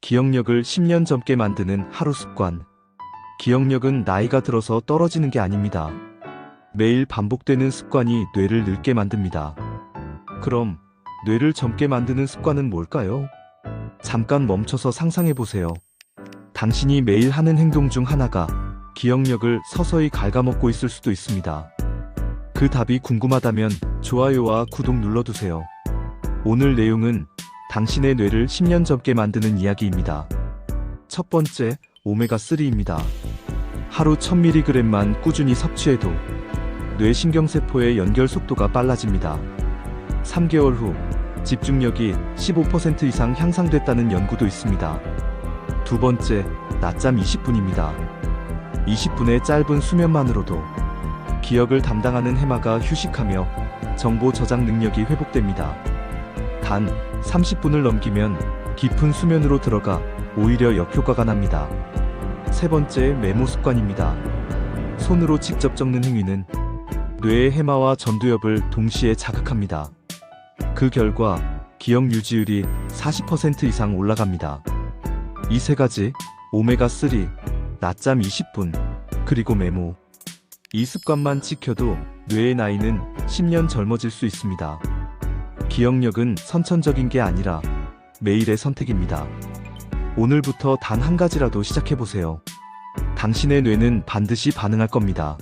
기억력을 10년 젊게 만드는 하루 습관. 기억력은 나이가 들어서 떨어지는 게 아닙니다. 매일 반복되는 습관이 뇌를 늙게 만듭니다. 그럼 뇌를 젊게 만드는 습관은 뭘까요? 잠깐 멈춰서 상상해 보세요. 당신이 매일 하는 행동 중 하나가 기억력을 서서히 갉아먹고 있을 수도 있습니다. 그 답이 궁금하다면 좋아요와 구독 눌러두세요. 오늘 내용은 당신의 뇌를 10년 젊게 만드는 이야기입니다. 첫 번째, 오메가3입니다. 하루 1000mg만 꾸준히 섭취해도 뇌 신경세포의 연결 속도가 빨라집니다. 3개월 후 집중력이 15% 이상 향상됐다는 연구도 있습니다. 두 번째, 낮잠 20분입니다. 20분의 짧은 수면만으로도 기억을 담당하는 해마가 휴식하며 정보 저장 능력이 회복됩니다. 단 30분을 넘기면 깊은 수면으로 들어가 오히려 역효과가 납니다. 세 번째 메모 습관입니다. 손으로 직접 적는 행위는 뇌의 해마와 전두엽을 동시에 자극합니다. 그 결과 기억 유지율이 40% 이상 올라갑니다. 이 세 가지 오메가3, 낮잠 20분, 그리고 메모. 이 습관만 지켜도 뇌의 나이는 10년 젊어질 수 있습니다. 기억력은 선천적인 게 아니라 매일의 선택입니다. 오늘부터 단 한 가지라도 시작해보세요. 당신의 뇌는 반드시 반응할 겁니다.